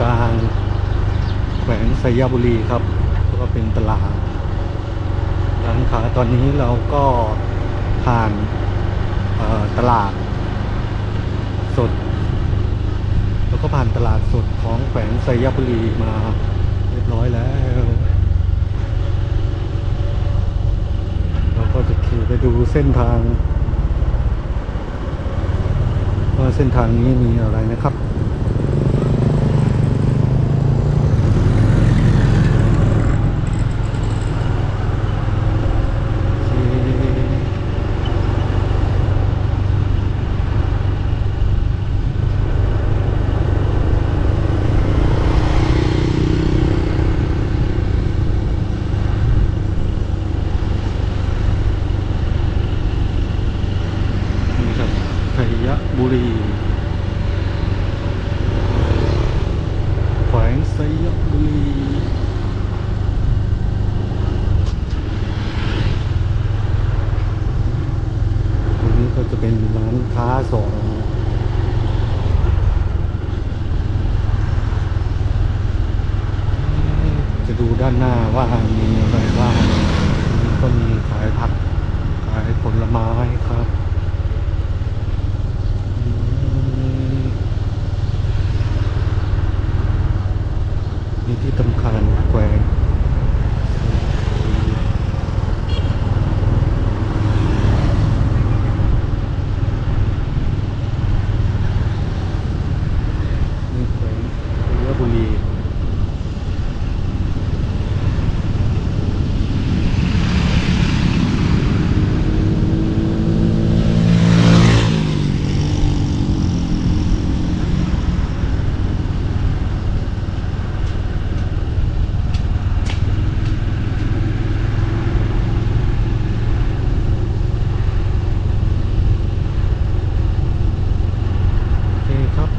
กลาง แขวงสยบุรีครับ ก็เป็นตลาดร้านค้าตอนนี้เราก็ผ่านตลาดสด แล้วก็ผ่านตลาดสดของแขวงสยบุรีมาเรียบร้อยแล้ว เราก็จะขี่ไปดูเส้นทางว่าเส้นทางนี้มีอะไรนะครับ โอเคนี่ครับชัยบุรี แขวงสยบุรี ตรงนี้ก็จะเป็นร้านค้าส่งจะ ดูด้านหน้าว่ามีอะไรบ้างก็มีขายผัก ขายผลไม้ครับมีที่ตำคาญแขวง นี่แขวงสยบุรี โอเคครับ โ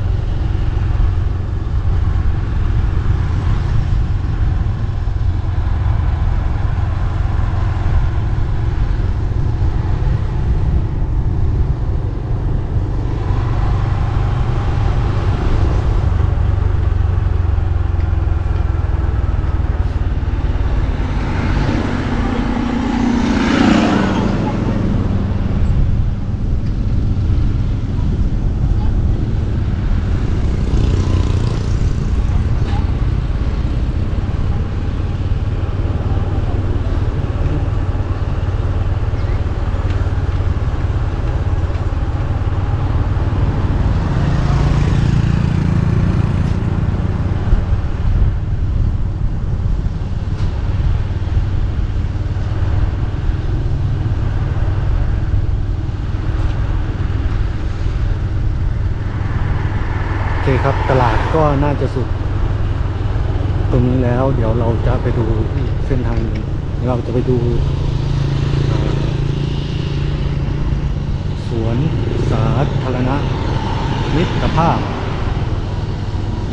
อ เคครับตลาดก็น่าจะสุด ตรงนี้แล้วเดี๋ยวเราจะไปดูเส้นทางเราจะไปดูสวนสาธารณะมิตรภาพ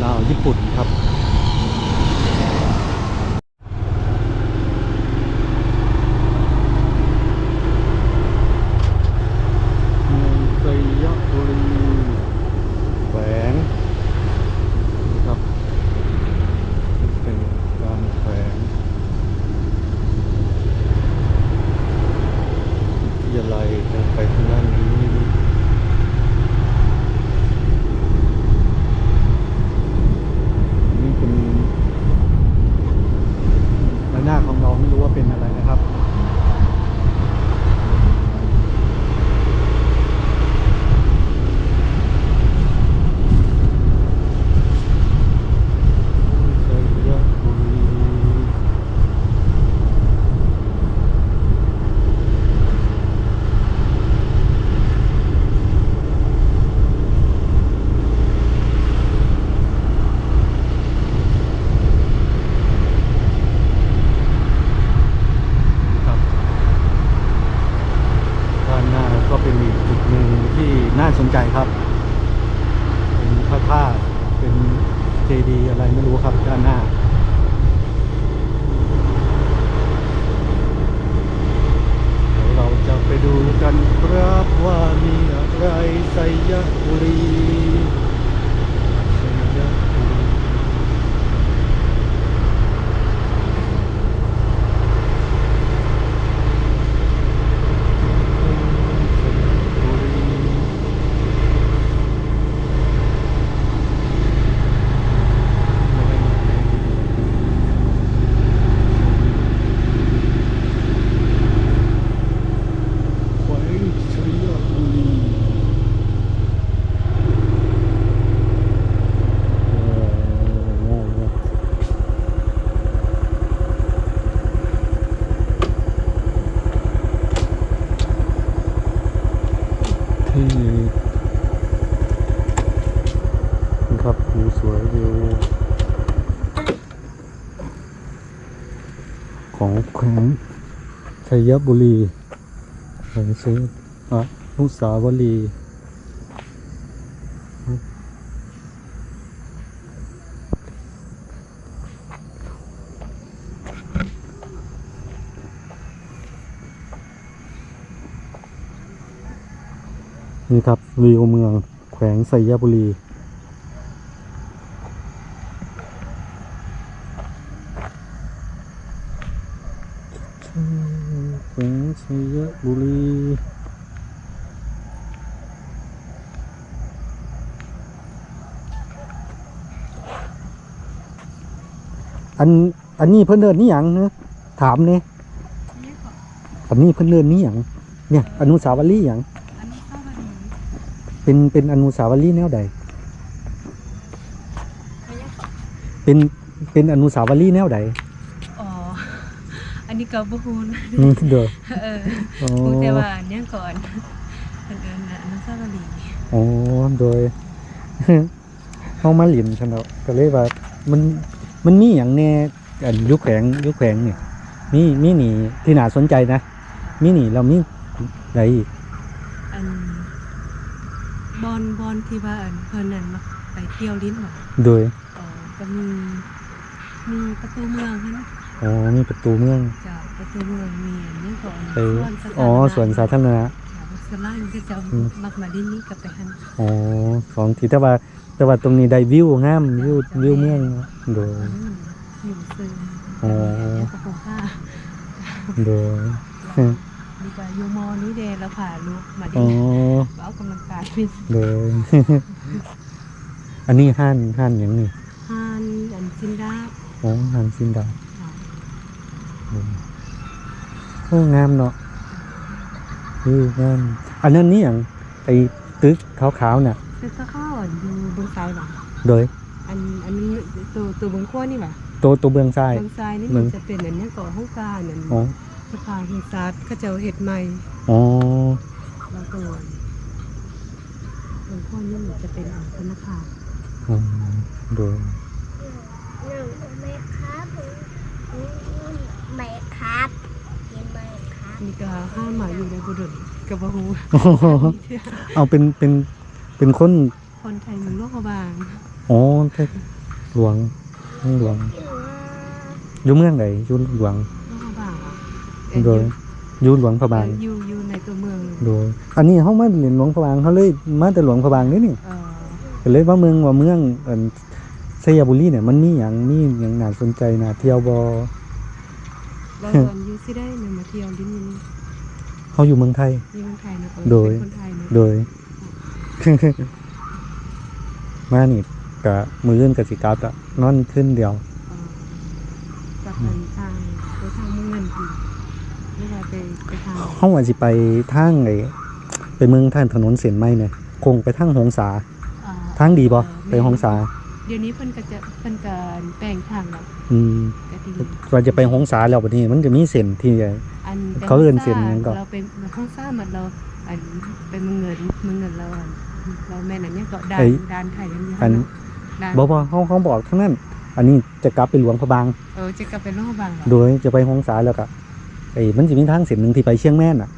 ลาวญี่ปุ่นครับ เมืองสยบุรีแขวงนี่ครับนี่เป็นการแขวงวิทยาลัย เดินไปทางด้านนี้นี่เป็นใบหน้าของเราไม่รู้ว่าเป็นอะไรนะครับ ชัยบุรีครับด้านหน้าก็เป็นอีกจุดหนึ่งที่น่าสน ใจครับ เป็นพระธาตุเป็นเจดีย์อะไรไม่รู้ครับด้านหน้า เดี๋ยวเราจะไปดูกันครับว่ามีอะไรไสยบุรีไสยบุรี ครับวิวสวยวิว แขวงชัยบุรีแขวงชัยอะนุสาวรีนี่ครับวิวเมืองแขวงไสยบุรี แขวงชัยบุรี อันอันนี้เพิ่นเดินนี่หยังเนอะถามเนี่ยอันนี้เพิ่นเดินนี่หยังเนี่ย อนุสาวรีย์หยังอันนี้เข้ามาดูเป็นเป็นอนุสาวรีย์แนวใด ไม่ยากเป็นเป็นอนุสาวรีย์แนวใดอ๋อ อันนี้ก็บ่ฮู้นะอืมเด้อเอออ๋อฮู้แต่ว่าอันเนี้ยก่อนเพิ่นเอิ้นน่ะอนุสาวรีย์อ๋อโดย เฮามาหลินฉันเนาะก็เลยว่ามัน มันมีหยังแน่อันอยุคแขวงอยุคแขวงเนี่ยมีมีหนีที่น่าสนใจนะมีหนีเรามีอะไรอีกอันบอนบอนที่ว่าอันเพิ่นนั่นมาไปเที่ยวลิ้นหว่าโดยอ๋อก็มีมีประตูเมืองหั่นนะอ๋อมีประตูเมืองจ้ะประตูเมืองมีอันนี้ก่อนไปสวนสาธารณะอ๋อสวนสาธารณะจ้ะ ส่วนล่างก็จะอืมมักมาลิ้นนี้กับไปหั่นอ๋อสองทีแต่ว่าแต่ว่าตรงนี้ได้วิวงามวิววิวเมืองโดยอืมอยู่ซึมอ๋อแล้วก็คงค่าโดยดีกว่าอยู่มอนี้เดแล้วผ่าลูกมาอ๋ดีอเอากำลังกายเป็นโดยอันนี้ห้านห้านอย่างนี้ฮานอันซินดาอ๋อห้านซินดาค่ะโอ้งามเนาะ อืองามอันนั้นนี่อย่างไอ้ตึกขาวๆน่ะ คือถ้าเข้าอะดูเบื้องซ้ายหลังโดยอันอันนี้ตัวตัวเบื้องขวานี่หว่าตัวตัวเบื้องซ้าย เบื้องซ้ายนี่เบื้มัอนงจะเป็นอันเนี้ยก่อห้องการอันอ๋อสะพานหินซาดก็จะเห็ดใหม่อ๋อแล้วก็เบื้องขวานี่มันจะเป็นอันธนาคารอ๋อโดย หนึ่งไหมครับไหมครับกินไหมครับ มีก็ห้าหมาอยู่ในบุรุษกับบ่ฮู้เอาเป็นเป็นเป็นคน คนไทยเมืองโลกบางอ๋อใช่หลวงเมืองหลวงอยู่เมืองไหนอยู่หลวงโลกบางอะเอ่อโดยอยู่หลวงพระบางอยู่อยู่ในตัวเมืองเลยโดยอันนี้เขามาเรียนหลวงพระบางเขาเลยมาแต่หลวงพระบางนี่นี่เออก็เลยว่าเมืองว่าเมืองอันชัยบุรีเนี่ยมันมีอย่างมีอย่างน่าสนใจน่าเที่ยวบ่แล้วตอนอยู ซิได้เนี่ยมาเที่ยวลิ้นนี่เขาอยู่เมืองไทย นี่คนไทยนะเออโดย เป็นคนไทยนะโดย มานี่กะมืออื่นกับสิกลับอะนอนขึ้นเดียว เออจากทางทางไปทางเมืองเงินอีกไม่ว่าไปไปทางห้องว่าสิไปทางไอ้ไปเมืองทางถนนเส้นไหมเนี่ยคงไปทางหงสา เอ่อทางดีบ่เออไปหงสาเดี๋ยวนี้เพิ่นก็จะเพิ่นก็แปลงทางแล้วอืมก็ดีว่าจะไปหงสาแล้วบัดนี้ มันจะมีเส้นที่ อันแต่เขาเอิ้นห้งเส้นหยังก็เราเป็นห้องซ่าเหมือนเรา อันเป็นเมืองเงินเมืองเงินเราอันเราแม่นอันเนี้ยก็ดานดานไทยยังมีอันดานบ่บ่เขาเขาบอกทั้งนั้น อันนี้จะกลับไปหลวงพระบาง เออจะกลับไปโลกบางเหรอ โดยจะไปหงสาแล้วก็ไอ้มันจะมีทางเส้นหนึ่งที่ไปเชียงแม่นน่ะ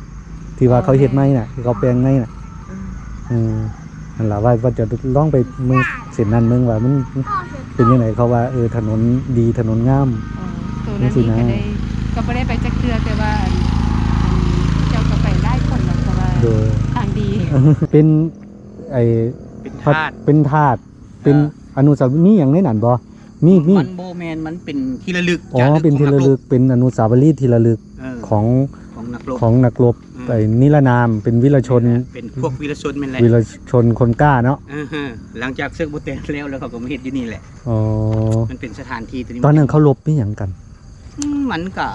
ที่ว่าเขาเฮ็ดไม้น่ะที่เขาแปลงไม้น่ะ เออ อืม นั่นล่ะว่าว่าจะลองไปเมืองเส้นนั้นเมืองว่ามันพ่อเห็นเป็นยังไงเขาว่าเออถนนดีถนนงามเออตัวนั้นนี่ก็ได้ก็ไม่ได้ไปจักเทือแต่ว่าอันอันเจ้าก็ไปไล่คนแล้วก็ว่าโดย ทางดีเป็นไอ้เป็นพระธาตุ เป็นธาตุเป็นอนุสาวรีย์มีอย่างในนั้นบ่มีมีมันโบแมนมันเป็นที่ระลึกอ๋อจารึกเป็นที่ของระกลึกเป็นอนุสาวรีย์ที่ระลึกเออของของนักรบของนักรบอืม ไอ้นิรนามเป็นวิรชน เป็นพวกวีรชนแม่นแหละวิรชนคนกล้าเนาะเออฮะหลังจากเซึกโบเตนแล้วแล้วเขาก็มาเฮ็ดอยู่นี่แหละอ๋อมันเป็นสถานที่ตัวนี้ตอนนั้นเขาลบมีหยังกันอืมมันก็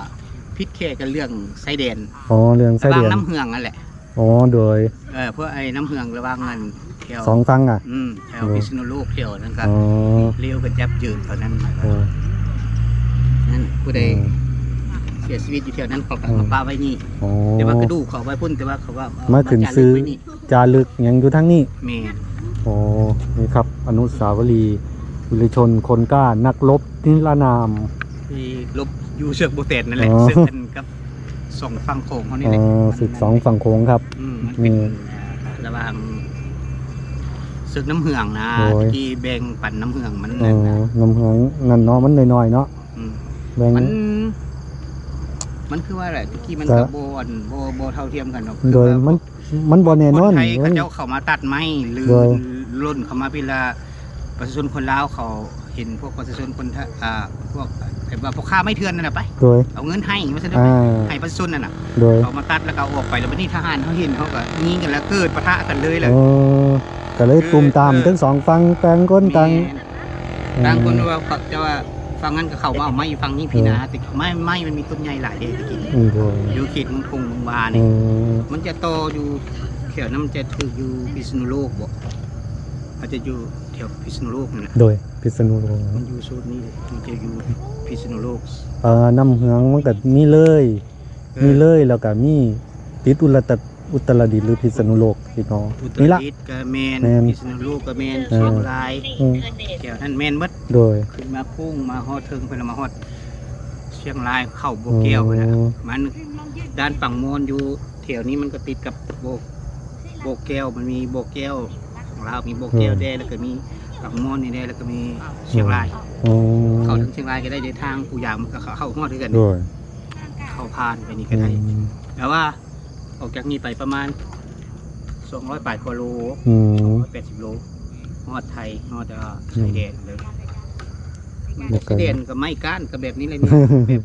พิษแค่กันเรื่องไซแดนอ๋อเรื่องไส้ระหว่างเดือนน้ำเหืองนั่นแหละอ๋อโดยเออเพราะไอ้น้ำเหืองระหว่างนั้นแถวสองฟังอะอืมแถวโอ้พิษณุโลกแถวนั้นก็อ๋อเลี้ยวกับจับยืนเท่านั้นโอ้นั่นผู้ใดเสียชีวิตอยู่แถวนั้นเขาก็อืมมาป้าไว้นี่อ๋อแต่ว่ากระดูกเขาไว้พุ่นแต่ว่าเขาว่าเอมาขึ้นจารึกซื้อไว้นี่จารึกหยังอยู่ทั้งนี้ แม่นโอ้นี่คครับ อนุสาวรีย์วิรชนคนกล้านักรบนิรนาม ที่ลบอยู่เชือกโบเตนนั่นแหละอ๋อ ซึ่งกันกับสองฝั่งโขงเขานี่เอ่แหละอศึกสองฝั่งโค้งครับ อืมมันเป็นอืมระหว่างศึกน้ำเหืองนะโอ้ย ที่แบ่งปั่นน้ำเหืองมันเอนั่นอนะน้ำเหืองนั่นเนาะมันน้อยๆเนาะมแบ่งมัน มันคือว่าอะไรตะกี้มันแต่กับโบอันโบโบเท่าเทียมกันเนาะโดยมันมันบ่แน่นคอนนไทยมัเขานเจ้าเขามาตัดไม้หรือโดยล่นเขามาเวลาประชาชนคนลาวเขาเห็นพวกประชาชนคนไทยอ่าพวกไอ้ว่าพวกค้าไม่เถื่อนนั่นน่ะไปโดยเอาเงินให้มาซะด้วอ่ายให้ประชาชนนั่นน่ะโดยเขามาตัดแล้วก็เอาออกไปแล้ววันนี้ทหารเขาเห็นเขาก็ยิงกันแล้วเกิดปะทะกันเลยเลยเออก็เลยตุ่มตามเออทั้งสองฝั่งต่างคนต่างแม่ต่างคนว่าเขาจะว่า ฟังงั้นกับเขาว่าเอาไม้ฟังนี่พี่นาแต่ไม้ไม้มันมีต้นใหญ่หลายเด้ตะกี้อืมโดยอยู่เขตเมืองทงเมืองวาเอเนี่ยอมันจะโตอยู่แถวนั้นมันจะถืออยู่พิษณุโลกบ่มันจะอยู่แถวพิษณุโลกนี่แหละโดยพิษณุโลกมันอยู่โซนนี้เลยมันจะอยู่พิษณุโลก เอ่อน้ำเหืองมันก็มีเลยมีเลยแล้วก็มีติดอุตรตะ อุตรดิตถ์หรือพิษณุโลกพี่น้องอุตรนี่ละ ดิตถ์ก็แมนแม่นพิษณุโลกก็แมนเออ เชียงรายอืมแถวนั้นแมนเบิดโดย ขึ้นมาพุ่งมาฮอดเทิงเพิ่นแล้วมาฮอดเชียงรายเข้าโบวแก้วนะอ๋อมันด้านฝั่งมอนอยู่แถวนี้มันก็ติดกับโบโบแก้วมันมีโบแก้วของเราวมีโบแก้วแดงแล้วก็มีฝั่งมอนนี่แดงแล้วก็มีเชียงราย อ๋อเข้าถึงเชียงรายก็ได้เดินทางปูยางมันก็เข้าเข้าฮอดด้วยกัน โดยเข้าพานไปนี่อืก็ได้มแต่ว่า ออกจากนี้ไปประมาณ200ปลายกว่าโลอืม280โลฮอดไทยฮอดเอ่อชายแดนเลยแล้วก็ชายแดนก็ไม่ก้านก็แบบนี้เลยนี่ แบบ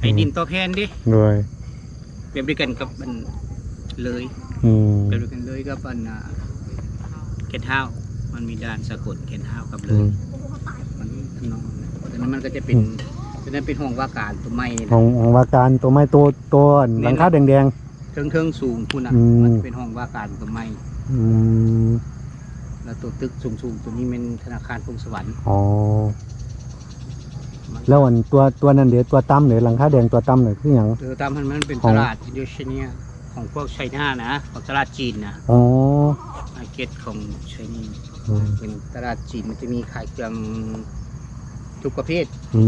ไอ้ดินต่อแผ่นดิโดยแบบเดียวกันกับมันเลยอืมแบบเดียวกันเลยกับอันอ่าเกนเท้ามันมีด่านสะกดเกนเท้ากับเลอืย ม มันทำนองนั้นแต่นั้นมันก็จะเป็นอืมฉะนั้นเป็นห้องว่าการตัวไม้นี่ขนะองของว่าการตัวไม้ตัวตัวหลังคาแดง เทิงเทิงๆสูงคุณอะ อืม มันเป็นห้องว่าการตัวไม้ๆอืมแล้วตัวตึกสูงสูงๆตัวนี้เป็นธนาคารพงสวรรค์อ๋อมันแล้วอันตัวตัวนั้นเดี๋ยวตัวตั้มเดี๋ยวหลังคาแดงตัวตั้มเนี่ยคืออย่าง เออตามมันมันเป็นขอตงลาดอินโดนีเซียของพวกไชน่านะของตลาดจีนนะอ๋อมาร์เก็ตของไชนีอืมเป็นตลาดจีนมันจะมีขายเครื่องทุกประเภทอื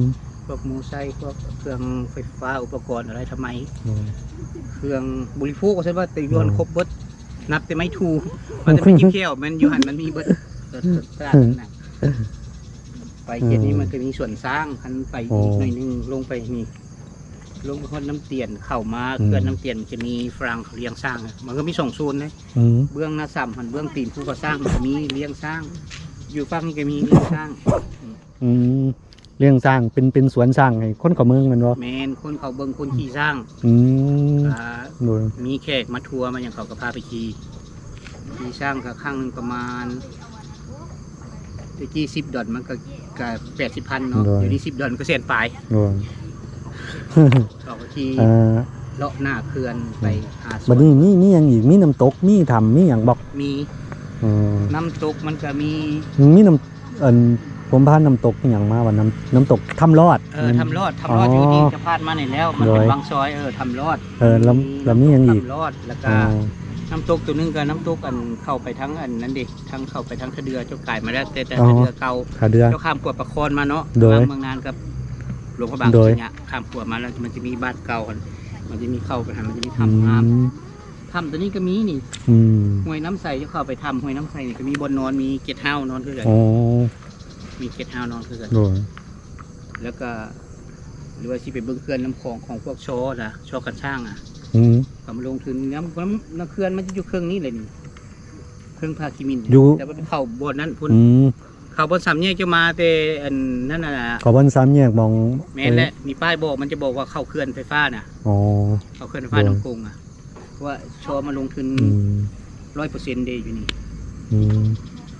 ม พวกมูไซค์พวกเครื่องไฟฟ้าอุปกรณ์อะไรทำไมอืมเครื่องบริโภคก็ใช่ว่าแต่ยอนอืมครบเบิดนับแต่ไม่ถูกมันจะไม่กี่เที่ยวมันอยู่หันมันมีเบิดตลาดนั้นนะไปเขตนี้มันจะมีส่วนสร้างคันไปอีกหน่อยหนึงลงไปนี่ลงไปคนน้ำเตียนเข้ามาเขื่อนน้ำเตียนมันจะมีฝรั่งเขาเลี้ยงสร้างอะมันก็มีสองโซนนะอืมเบื้องหน้าซ้ำหันเบื้องตีนผู้ก่อสร้างมันก็มีเลี้ยงสร้าง อยู่ฝั่งนี้ก็มีเลี้ยงสร้าง อืม เรื่องสร้างเป็นเป็นสวนสร้างให้คนกับเมืองแมันบ่แมนคนเขาเบิ่งคนขี่สร้างอืมอ่าโดยมีแขกมาทัวร์มาอย่างเขาก็พาไปขี่ขี่สร้างก็ข้างหนึ่งประมาณตะกี้สิบดอลมันก็ก็แปดสิบพันเนาะเดี๋ยวนี้สิบดอลก็เสียนปลายโดยเขาก็ขี่อ่าเลาะหน้าเขื่อนไปหาสบัวดนนี้มีมีหยังอีกมีน้ำตกมีทำมีหยังบอกมีอืมน้ำตกมันก็มีมีน้ำเอิน ผมพาน้ำตกอหย่างมาว่าน้ำน้ำตกทำรอด เออทำรอดทำรอดอยู่นี่จะพลาดมาไหนแล้ว มันเป็นโดยบางซอยเออทำรอดเออแล้วแล้วมีหยังอีกทำรอดแล้วก็อ๋อน้ำตกตัวหนึงก็น้ำตกอันเข้าไปทั้งอันนั้นดิทั้งเข้าไปทั้งทะเดือเจ้าไก่มาแล้วแต่แต่อ๋อทะเดือเก่าขาเดือ เจ้าข้ามขวดประคอนมาเนาะโดยระหว่างเมืองนานกับหลวงพระบางโดยจริงอะข้ามขวดมาแล้วมันจะมีบ้านเก่ากันมันจะมีเข้าไปทำมันจะมีอืทำน้มำทำตัวนี้ก็มีนี่อืมห้วยน้ำใสจะเข้าไปทำห้วยน้ำใสนี่ก็มีบนนอนมีเกตเฮาส์นอนคือกันอ๋อ มีเกตเฮาส์นอนคือกันโดยแล้วก็ หรือว่าที่ไปเบิ้งเขื่อนน้ำของของพวกโชอนะโชอกันช่างอะอืม ก็มาลงทุนน้ำน้ำน้ำเขื่อนมันจะอยู่เครื่องนี้เลยนี่เครื่องพาคิมินอยู่ แต่ว่าเข้าบนนั้นพุ่นอืมเข้าบนสามแยกจะมาแต่อันนั่นน่ะนะขอบนสามแยกมองแม่นแหละมีป้ายบอกมันจะบอกว่าเข้าเคลื่อนไฟฟ้าน่ะ อ๋อ เข้าเคลื่อนไฟฟ้าโดยน้ำกงอะเพราะว่าชอมาลงทุนอืมร้อยเปอร์เซ็นต์เดย์อยู่นี่อืม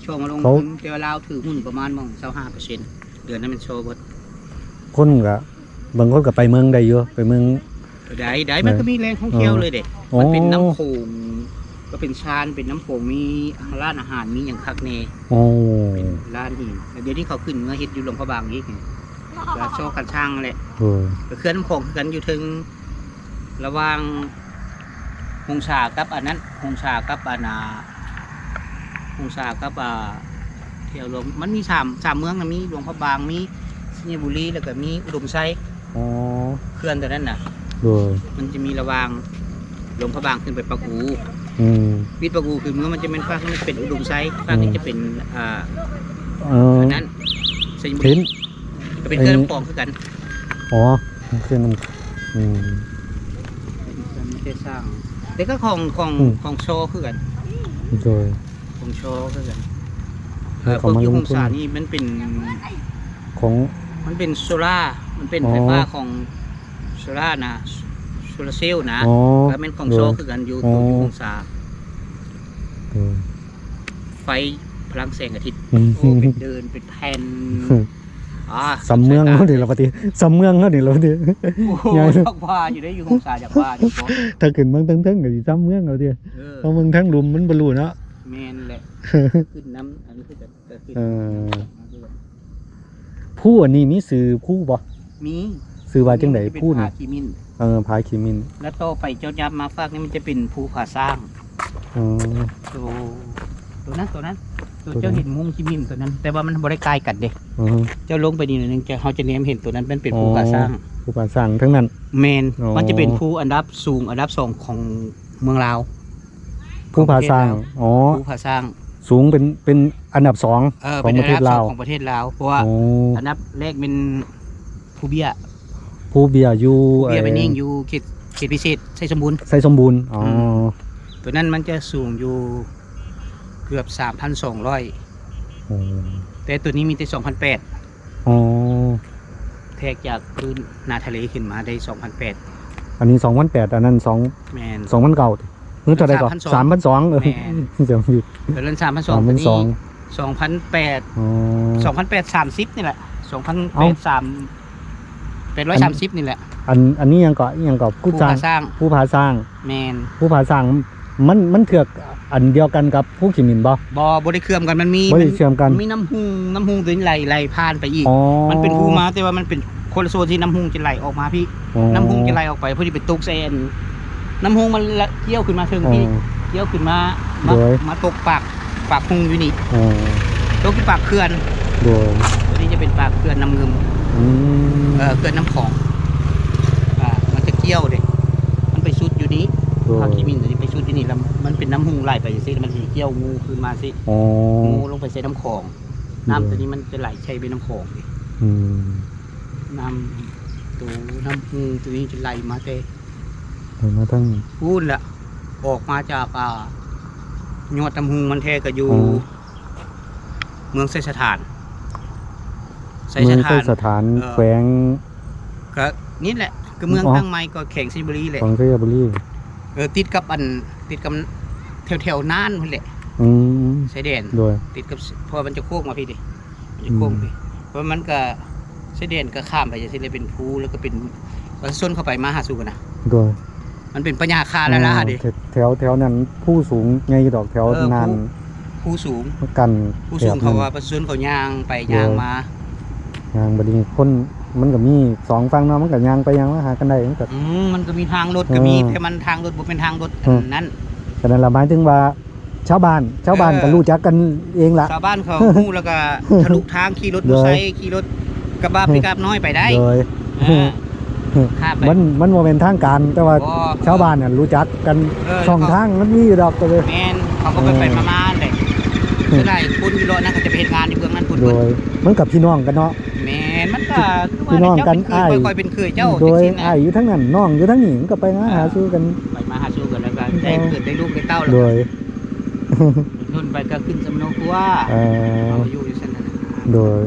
ชอมาลงเขา ทุนแต่ว่าเราวถือหุ้นประมาณมองเศร้าห้าเปอร์เซ็นต์เดือนนั้นมันโชว์บดคนก็บางคนก็ไปเมืองได้อยู่ไปเมือง ได้ได้มันก็มีแรงท่องเที่ยวเลยเด็กอ๋อมันเป็นน้ำโขงก็เป็นชานเป็นน้ำโขงมีร้านอาหารมีอย่างคักเนโอ้เป็นร้านหินแต่เดี๋ยวนี้เขาขึ้นเมื่อเฮ็ดอยู่หลวงพระบางอีกไงก็โชว์กันช่างนั่นแหละโดยก็เคลื่อนน้ำโขงคือกันอยู่ถึง ระหว่างหงชากับอันนั้นหงชากับอานา องศากับอ่าเที่ยวรวมมันมีสามสามเมืองนะมีหลวงพระบางมีสิงห์บุรีแล้วก็มีอุดมไซอ๋อเขื่อนตัวนั้นน่ะ โดยมันจะมีระหวางหลวงพระบางขึ้นไปปะกูอืมวิทย์ปะกูคือเมืองมันจะเป็นภาคนี้เป็นอุดมไซภาคนี้จะเป็นอ่าเอออันนั้นสิงห์บุเห็รีนก็เป็นเขื่อนลำคลองคือกันอ๋อเครื่องน้ำอืม ไม่ได้สร้างแต่ก็ของของอืม ของโชคือกันโดย ของโชคือกันเอเอ่ออพเขาวกมายุลคงองทุนศานี่มันเป็น ของ มันเป็นโซล่าร์มันเป็นอ๋อไฟฟ้าของโซล่าร์นะโซลาร์เซลล์นะอ๋อแล้วเป็นของโชคือกันอยู่ตรงยุคองศาโดยไฟพลังแสงอาทิตย์อืม โอ้เป็นเดินเป็นแผ่นอ่าสำเมืองเขาดิเราปฏิสำเมืองเขาดิเราปฏิ โอ้โหใหญ่จากว่าอยู่ได้อยู่องศาจากว่าอยู่ก็ถ้าขึ้นเมืองทั้งทั้งก็สิสำเมืองเราดิเออ เพราะเมืองทั้งลุมมันบรรลุเนาะ แมนแหละ ขึ้นน้ำอันนี้คือแบบเกิดขึ้นเออ ผู้อันนี้มีสื่อผู้บ่มีสื่อว่าจังไดเป็นผู้ผานี่คีมินเออพายขีมินแล้วโตไปเจ้ายับมาฟากนี่มันจะเป็นภูผาสร้างอ๋อ ตัวตัวนั้นตัวนั้น ตัวตัวนั้น เจ้าเห็นมุ้งคีมินตัวนั้น แต่ว่ามันบริกายกัดเด็อ๋อเจ้าลงไปนี่หนอยหนึงจะเขาจะเนมเห็นตัวนั้นเป็นเป็นภูผาสร้าง ผู้ป่าสั่งทั้งนั้น แมนอ๋อ มันจะเป็นภูอันดับสูงอันดับสองของเมืองลาว ผู้ผาสั่งอ๋อภูผาสร้างสูงเป็นเป็นอันดับสองเออของเป็นประอันดับสอเทศลางวของประเทศลาวเพราะว่าโอ้อันดับแรกเป็นภูเบียผู้เบียร์อยู่ภูเบียไปไอ้นิ่งอยู่เขตเขตพิเศษไซสมบูรณ์ ใส่สมบูรณ์อ๋ออม ตัวนั้นมันจะสูงอยู่เกือบ 3,200 โอ้แต่ตัวนี้มีแต่2,008อ๋อแทกจากพื้นนาทะเลขึ้นมาได้2,008อันนี้สองพันแปดอันนั้นสองแมนสองพันเก่า เมื่อเท่าไรก่อนสามพันสองเออแม่ เดี๋ยวผิดตัวนั้น3,200สามตัวพันสนี้อง2,008อ๋อ2,008 30นี่แหละเอ้า2,008 3 830นี่แหละอันอันนี้ยังเกาะยังเกาะผู้ผู้สร้างก่อสร้างผู้ผาสร้าง แมนผู้ผาสร้างมันมันเถือกอันเดียวกันกับผู้ขีมินบ่บอบริเคลือมกันมันมีบ่ได้เชื่อมกันมีน้ำหุงน้ำหุงตัวนี้ไหลไหลผ่านไปอีก อ๋อมันเป็นภูมาแต่ว่ามันเป็นคนละโซนที่น้ำหุงจะไหลออกมาพี่อ๋อน้ำหุงจะไหลออกไปเพื่อที่เป็นตุกเซน น้ำหุงมันละเกี่ยวขึ้นมาเชิงอ๋อพี่เกี่ยวขึ้นมามาโดย มาตกปากปากหุงอยู่นี่อ๋อตกที่ปากเขื่อนโดยตัวนี้จะเป็นปากเขื่อนน้ำเงิมอืมเออเขื่อนน้ำของอ่ามันจะเกี่ยวเด็มันไปชุดอยู่นี้โดภายคีมินตัวนี้ไปชุดอยู่นี่แล้วมันเป็นน้ำหุงไหลไปสิมันจะเกี่ยวงูขึ้นมาสิอ๋องูลงไปใส่น้ำของน้ำตัวนี้มันจะไหลใช้ไปน้ำของดิ อืมน้ำตัวน้ำหุงตัวนี้จะไหลมาแต่ เดี๋ยวมาทั้งพูดแหละออกมาจากอ่ายอดตำหุงมันแท้ก็อยู่อ๋อเมืองไซสถานไซเมืสองถาใต้นสถานเออแขวงก็นี่แหละก็เมืองอ๋อตั้งไม้ก็แข่งซิบุรีแหละของเทพบุรีเออติดกับอันติดกับแถวแถวๆน่านนั่นแหละอืมชายแดนโดยติดกับเพอมันจะโค้งมาพี่ดิมันจะโค้งอืม พี่เพราะมันก็ชายแดนก็ข้ามไปจะสิเลยเป็นภูแล้วก็เป็นก็ส้นเข้าไปมาหาสู่กันนะโดย มันเป็นปัญญาคาแล้วล่ะดิแถวแถวแถวนั้นผู้สูงไงดอกแถวเออนานผู้ภูสูงกันผู้สูงแถบเขานั้นว่าประชาชนเขาย่างไปย่างมายางบดีคนมันก็มีสองฝั่งเนาะมันก็ยางไปยางมาหากันได้มันก็อืมมันก็มีทางรถก็มีเออแต่มันทางรถบ่เป็นทางรถอืมอันนั้นแต่นั้นละหมายถึงว่าชาวบ้านชาวบ้านเออก็รู้จักกันเองละชาวบ้านเขาฮู้แล้วก็ทะลุทางขี่รถมอเตอร์ไซค์ขี่รถกระบะปิกอัพน้อยไปได้โดย เออข้ามไปมันมันโมเมนทางการ แต่ว่าบ่ชาวบ้านเนี่ยรู้จักกันเออ ช่องแล้วก็ทางมันมีอยู่ดอกตัวเลย แม่นเขาก็ไปเออไปมามาเลยส่วนใหญ่คุณวิโรจน์นั่นเขาจะไปเฮ็ดงานอยู่เบื้องนั้นคุณโดยมันกับพี่น้องกันเนาะ แม่นมันก็คือพี่น้องกันเจ้าอ้าย เป็นเคยค่อยๆเป็นเคยเจ้าโดยจังซี่นะ อ้ายอยู่ทั้งนั้นน้องอยู่ทั้งนี้มันก็ไปหาหาสู้กัน ไปมาหาสู่กันแล้วก็ได้เกิดได้ลูกได้เต้าแล้วโดยนุ่นไปก็ขึ้นสำนกว่าเอ่อเอาอยู่อยู่ซั่นน่ะนะ โดย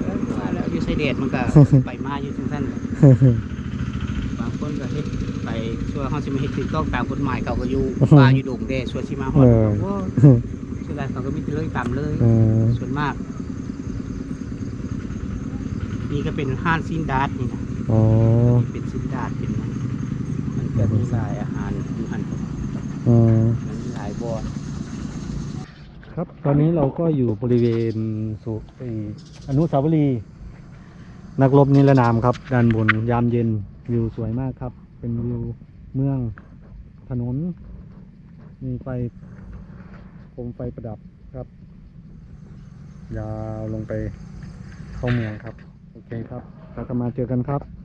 เออว่าแล้วอยู่ไสเดชมันก็ ไปมาอยู่จังซั่นแหละบางคนก็เฮ็ด ไปชั่วเฮาสิมาเฮ็ดถูกต้องตามกฎหมายเขาก็อยู่ป่าอยู่ดงแดชั่วสิมาฮอดเออโอ้ส่วนใหญ่เขาก็มีแต่เลยตามเลยเออส่วนมาก นี่ก็เป็นห้านซินดาดนี่นะอ๋อนี่เป็นซินดาดเป็นมันมันจะมีหลายอาหารอยู่หันเออมันมีหลายบ่อครับตอนนี้เราก็อยู่บริเวณสุไอ้อนุสาวรีย์นักรบนิรนามครับ ด้านบนยามเย็นวิวสวยมากครับ เป็นวิว เมืองถนน มีไฟโคมไฟประดับครับ ยาวลงไปเข้าเมืองครับ โอเคครับ แล้วก็มาเจอกันครับ